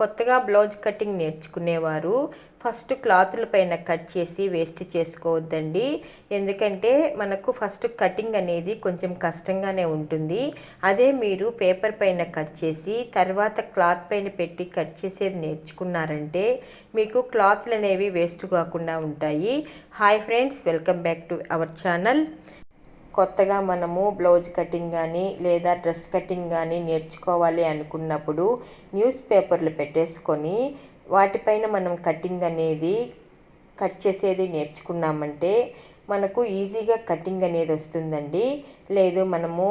కొత్తగా blouse cutting నేర్చుకునేవారు. First క్లాతుల పైన కట్ చేసి వేస్ట్ చేసుకోవద్దండి. ఎందుకంటే మనకు ఫస్ట్ కటింగ్ అనేది కొంచెం కష్టంగానే ఉంటుంది. అదే మీరు పేపర్ పైన కట్ చేసి తర్వాత క్లాత్ పైన పెట్టి కట్ చేసేది నేర్చుకున్నారంటే మీకు క్లాత్లు అనేవి వేస్ట్ కాకుండా ఉంటాయి. Hi friends welcome back to our channel. కొత్తగా మనము బ్లౌజ్ కటింగ్ కానీ లేదా డ్రెస్ కటింగ్ కానీ నేర్చుకోవాలి అనుకున్నప్పుడు న్యూస్ పేపర్లు పెట్టేసుకొని వాటిపైన మనం కటింగ్ అనేది కట్ చేసేది నేర్చుకున్నామంటే మనకు ఈజీగా కటింగ్ అనేది వస్తుందండి. లేదు మనము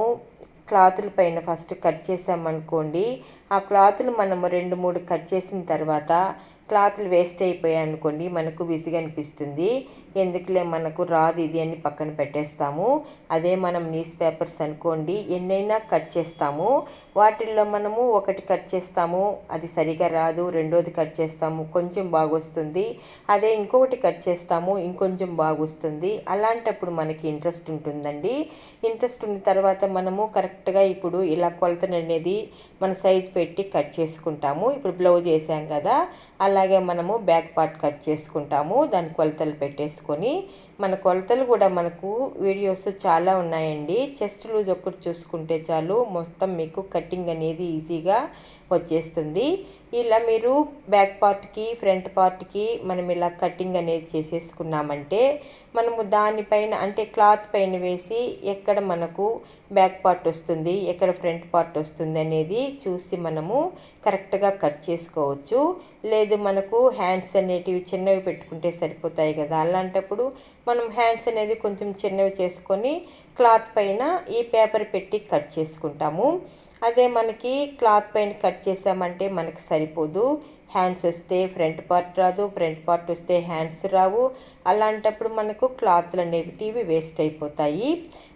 క్లాతుల పైన ఫస్ట్ కట్ చేసామనుకోండి ఆ క్లాతులు మనము రెండు మూడు కట్ చేసిన తర్వాత క్లాత్లు వేస్ట్ అయిపోయాయి అనుకోండి మనకు విసిగి అనిపిస్తుంది. ఎందుకులే మనకు రాదు ఇది అని పక్కన పెట్టేస్తాము. అదే మనం న్యూస్ పేపర్స్ అనుకోండి ఎన్నైనా కట్ చేస్తాము. వాటిల్లో మనము ఒకటి కట్ చేస్తాము అది సరిగా రాదు రెండోది కట్ చేస్తాము కొంచెం బాగొస్తుంది. అదే ఇంకొకటి కట్ చేస్తాము ఇంకొంచెం బాగొస్తుంది. అలాంటప్పుడు మనకి ఇంట్రెస్ట్ ఉంటుందండి. ఇంట్రెస్ట్ ఉన్న తర్వాత మనము కరెక్ట్గా ఇప్పుడు ఇలా కొలతను అనేది మన సైజ్ పెట్టి కట్ చేసుకుంటాము. ఇప్పుడు బ్లౌజ్ వేసాం కదా అలాగే మనము బ్యాక్ పార్ట్ కట్ చేసుకుంటాము. దాని కొలతలు పెట్టేసుకొని మన కొలతలు కూడా మనకు వీడియోస్ చాలా ఉన్నాయండి. చెస్ట్ లూజ్ ఒక్కటి చూసుకుంటే చాలు. మొత్తం మీకు కటింగ్ అనేది ఈజీగా వచ్చేస్తుంది. ఇలా మీరు బ్యాక్ పార్ట్కి ఫ్రంట్ పార్ట్కి మనం ఇలా కటింగ్ అనేది చేసేసుకున్నామంటే మనము దానిపైన అంటే క్లాత్ పైన వేసి ఎక్కడ మనకు బ్యాక్ పార్ట్ వస్తుంది ఎక్కడ ఫ్రంట్ పార్ట్ వస్తుంది అనేది చూసి మనము కరెక్ట్గా కట్ చేసుకోవచ్చు. లేదు మనకు హ్యాండ్స్ అనేటివి చిన్నవి పెట్టుకుంటే సరిపోతాయి కదా అలాంటప్పుడు మనం హ్యాండ్స్ అనేది కొంచెం చిన్నవి చేసుకొని క్లాత్ పైన ఈ పేపర్ పెట్టి కట్ చేసుకుంటాము. అదే మనకి క్లాత్ పైన కట్ చేసామంటే మనకి సరిపోదు. హ్యాండ్స్ వస్తే ఫ్రంట్ పార్ట్ రాదు ఫ్రంట్ పార్ట్ వస్తే హ్యాండ్స్ రావు. అలాంటప్పుడు మనకు క్లాత్లు అనేటివి వేస్ట్ అయిపోతాయి.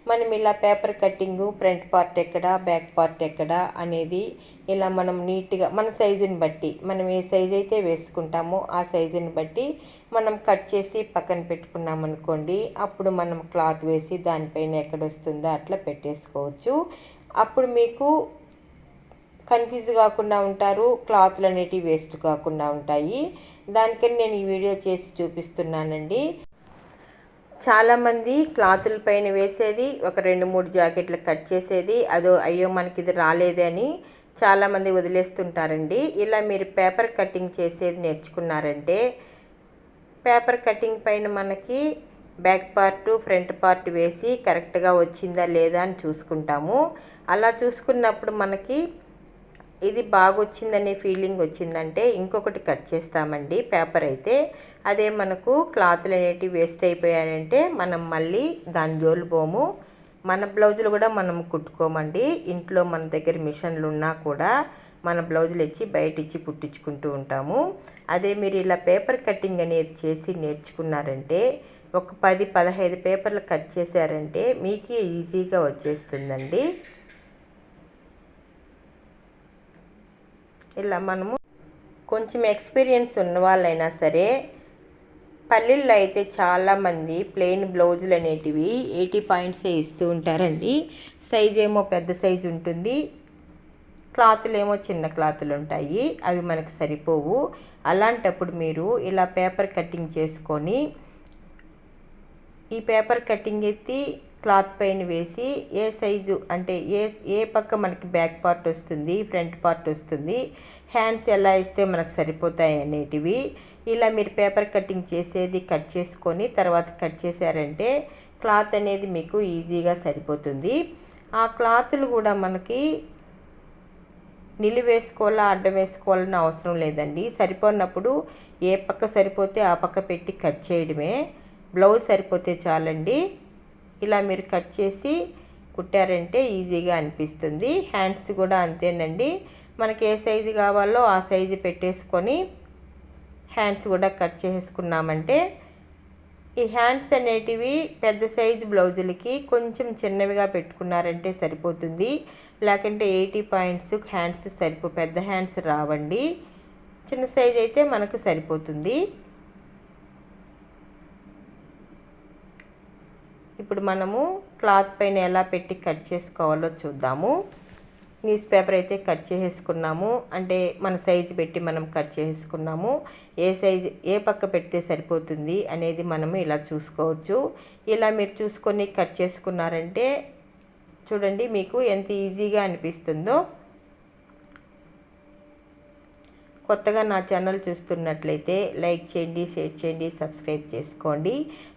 మనం ఇలా పేపర్ కటింగు ఫ్రంట్ పార్ట్ ఎక్కడ బ్యాక్ పార్ట్ ఎక్కడ అనేది ఇలా మనం నీట్గా మన సైజుని బట్టి మనం ఏ సైజు అయితే వేసుకుంటామో ఆ సైజుని బట్టి మనం కట్ చేసి పక్కన పెట్టుకున్నాం అనుకోండి అప్పుడు మనం క్లాత్ వేసి దానిపైన ఎక్కడ వస్తుందో అట్లా పెట్టేసుకోవచ్చు. అప్పుడు మీకు కన్ఫ్యూజ్ కాకుండా ఉంటారు క్లాత్లు అనేటివి వేస్ట్ కాకుండా ఉంటాయి. దానికని నేను ఈ వీడియో చేసి చూపిస్తున్నానండి. చాలామంది క్లాతుల పైన వేసేది ఒక రెండు మూడు జాకెట్లు కట్ చేసేది అదో అయ్యో మనకి ఇది రాలేదే అని చాలామంది వదిలేస్తుంటారండి. ఇలా మీరు పేపర్ కటింగ్ చేసేది నేర్చుకున్నారంటే పేపర్ కటింగ్ పైన మనకి బ్యాక్ పార్ట్ ఫ్రంట్ పార్ట్ వేసి కరెక్ట్గా వచ్చిందా లేదా అని చూసుకుంటాము. అలా చూసుకున్నప్పుడు మనకి ఇది బాగా వచ్చిందనే ఫీలింగ్ వచ్చిందంటే ఇంకొకటి కట్ చేస్తామండి పేపర్ అయితే. అదే మనకు క్లాత్లు అనేటివి వేస్ట్ అయిపోయాయంటే మనం మళ్ళీ దాని జోలు పోము మన బ్లౌజులు కూడా మనం కుట్టుకోమండి. ఇంట్లో మన దగ్గర మిషన్లు ఉన్నా కూడా మన బ్లౌజులు ఇచ్చి బయట ఇచ్చి కుట్టించుకుంటూ ఉంటాము. అదే మీరు ఇలా పేపర్ కటింగ్ అనేది చేసి నేర్చుకున్నారంటే ఒక పది పదహైదు పేపర్లు కట్ చేశారంటే మీకే ఈజీగా వచ్చేస్తుందండి. ఇలా మనము కొంచెం ఎక్స్పీరియన్స్ ఉన్న వాళ్ళైనా సరే పల్లెల్లో అయితే చాలామంది ప్లెయిన్ బ్లౌజులు అనేటివి ఎయిటీ పాయింట్సే ఇస్తూ ఉంటారండి. సైజ్ ఏమో పెద్ద సైజు ఉంటుంది. క్లాతులు ఏమో చిన్న క్లాతులు ఉంటాయి. అవి మనకు సరిపోవు. అలాంటప్పుడు మీరు ఇలా పేపర్ కటింగ్ చేసుకొని ఈ పేపర్ కటింగ్ ఎత్తి క్లాత్ పైన వేసి ఏ సైజు అంటే ఏ ఏ పక్క మనకి బ్యాక్ పార్ట్ వస్తుంది ఫ్రంట్ పార్ట్ వస్తుంది హ్యాండ్స్ ఎలా ఇస్తే మనకు సరిపోతాయి అనేటివి. ఇలా మీరు పేపర్ కటింగ్ చేసేది కట్ చేసుకొని తర్వాత కట్ చేశారంటే క్లాత్ అనేది మీకు ఈజీగా సరిపోతుంది. ఆ క్లాతులు కూడా మనకి నిలువేసుకోవాలా అడ్డం వేసుకోవాలని అవసరం లేదండి. సరిపోనప్పుడు ఏ పక్క సరిపోతే ఆ పక్క పెట్టి కట్ చేయడమే. బ్లౌజ్ సరిపోతే చాలండి. ఇలా మీరు కట్ చేసి కుట్టారంటే ఈజీగా అనిపిస్తుంది. హ్యాండ్స్ కూడా అంతేనండి. మనకి ఏ సైజు కావాలో ఆ సైజు పెట్టేసుకొని హ్యాండ్స్ కూడా కట్ చేసుకున్నామంటే ఈ హ్యాండ్స్ అనేటివి పెద్ద సైజు బ్లౌజులకి కొంచెం చిన్నవిగా పెట్టుకున్నారంటే సరిపోతుంది. లేకుంటే ఎయిటీ పాయింట్స్ హ్యాండ్స్ సరిపో పెద్ద హ్యాండ్స్ రావండి. చిన్న సైజ్ అయితే మనకు సరిపోతుంది. ఇప్పుడు మనము క్లాత్ పైన ఎలా పెట్టి కట్ చేసుకోవాలో చూద్దాము. న్యూస్ పేపర్ అయితే కట్ చేసేసుకున్నాము. అంటే మన సైజు పెట్టి మనం కట్ చేసుకున్నాము ఏ సైజు ఏ పక్క పెడితే సరిపోతుంది అనేది మనము ఇలా చూసుకోవచ్చు. ఇలా మీరు చూసుకొని కట్ చేసుకున్నారంటే చూడండి మీకు ఎంత ఈజీగా అనిపిస్తుందో. కొత్తగా నా ఛానల్ చూస్తున్నట్లయితే లైక్ చేయండి షేర్ చేయండి సబ్స్క్రైబ్ చేసుకోండి.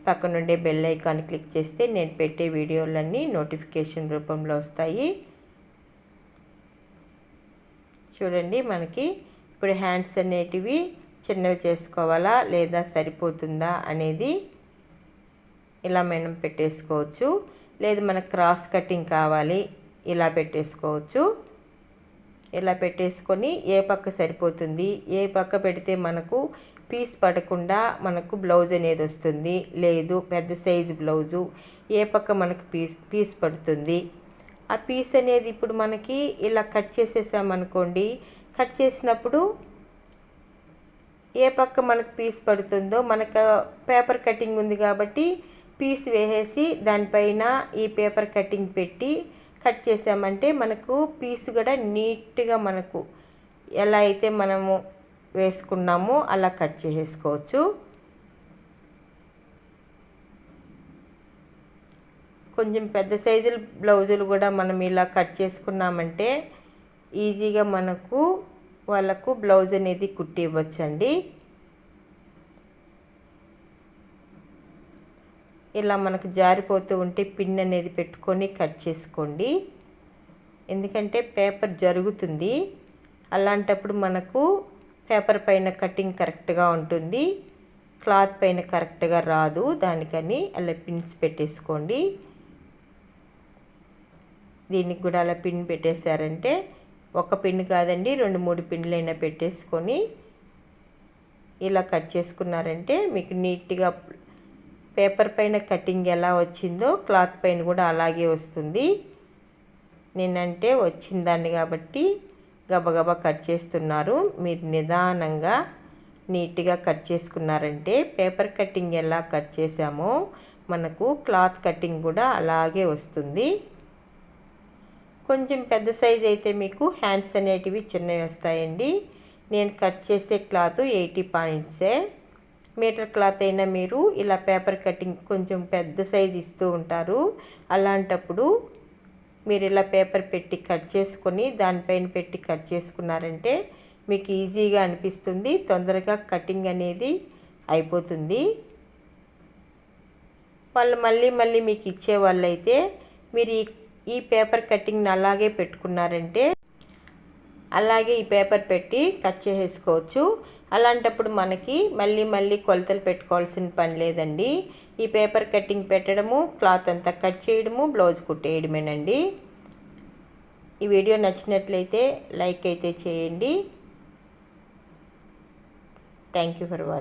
పక్కనుండే బెల్ ఐకాన్ క్లిక్ చేస్తే నేను పెట్టే వీడియోలన్నీ నోటిఫికేషన్ రూపంలో వస్తాయి. చూడండి మనకి ఇప్పుడు హ్యాండ్స్ అనేటివి చిన్నవి చేసుకోవాలా లేదా సరిపోతుందా అనేది ఇలా మనం పెట్టేసుకోవచ్చు. లేదు మనకు క్రాస్ కటింగ్ కావాలి ఇలా పెట్టేసుకోవచ్చు. ఇలా పెట్టేసుకొని ఏ పక్క సరిపోతుంది? ఏ పక్క పెడితే మనకు పీస్ పడకుండా మనకు బ్లౌజ్ అనేది వస్తుంది. లేదు పెద్ద సైజు బ్లౌజు. ఏ పక్క మనకు పీస్ పీస్ పడుతుంది? ఆ పీస్ అనేది ఇప్పుడు మనకి ఇలా కట్ చేసేసామనుకోండి కట్ చేసినప్పుడు ఏ పక్క మనకు పీస్ పడుతుందో మనకు పేపర్ కటింగ్ ఉంది కాబట్టి పీస్ వేసేసి దానిపైన ఈ పేపర్ కటింగ్ పెట్టి కట్ చేసామంటే మనకు పీస్ కూడా నీట్గా మనకు ఎలా అయితే మనము వేసుకున్నామో అలా కట్ చేసేసుకోవచ్చు. కొంచెం పెద్ద సైజుల బ్లౌజులు కూడా మనం ఇలా కట్ చేసుకున్నామంటే ఈజీగా మనకు వాళ్ళకు బ్లౌజ్ అనేది కుట్టి ఇవ్వచ్చండి. ఇలా మనకు జారిపోతూ ఉంటే పిన్ అనేది పెట్టుకొని కట్ చేసుకోండి. ఎందుకంటే పేపర్ జరుగుతుంది. అలాంటప్పుడు మనకు పేపర్ పైన కటింగ్ కరెక్ట్గా ఉంటుంది. క్లాత్ పైన కరెక్ట్గా రాదు. దానికని అలా పిన్స్ పెట్టేసుకోండి. దీనికి కూడా అలా పిన్ పెట్టేశారంటే ఒక పిన్ కాదండి రెండు మూడు పిన్లైనా పెట్టేసుకొని ఇలా కట్ చేసుకున్నారంటే మీకు నీట్గా పేపర్ పైన కటింగ్ ఎలా వచ్చిందో క్లాత్ పైన కూడా అలాగే వస్తుంది. నేనంటే వచ్చిందాన్ని కాబట్టి గబగబా కట్ చేస్తున్నారు. మీరు నిదానంగా నీట్గా కట్ చేసుకున్నారంటే పేపర్ కటింగ్ ఎలా కట్ చేసామో మనకు క్లాత్ కటింగ్ కూడా అలాగే వస్తుంది. కొంచెం పెద్ద సైజ్ అయితే మీకు హ్యాండ్స్ అనేటివి చిన్నవి వస్తాయండి. నేను కట్ చేసే క్లాత్ ఎయిటీ పాయింట్సే. మీటర్ క్లాత్ అయినా మీరు ఇలా పేపర్ కటింగ్ కొంచెం పెద్ద సైజ్ ఇస్తూ ఉంటారు. అలాంటప్పుడు మీరు ఇలా పేపర్ పెట్టి కట్ చేసుకొని దానిపైన పెట్టి కట్ చేసుకున్నారంటే మీకు ఈజీగా అనిపిస్తుంది. తొందరగా కటింగ్ అనేది అయిపోతుంది. వాళ్ళు మళ్ళీ మళ్ళీ మీకు ఇచ్చే వాళ్ళైతే మీరు ఈ ఈ పేపర్ కటింగ్ని అలాగే పెట్టుకున్నారంటే అలాగే ఈ పేపర్ పెట్టి కట్ చేసేసుకోవచ్చు. అలాంటప్పుడు మనకి మళ్ళీ మళ్ళీ కొలతలు పెట్టుకోవాల్సిన పని లేదండి. ఈ పేపర్ కటింగ్ పెట్టడము క్లాత్ అంతా కట్ చేయడము బ్లౌజ్ కుట్టేయడమేనండి. ఈ వీడియో నచ్చినట్లయితే లైక్ అయితే చేయండి. Thank you for watching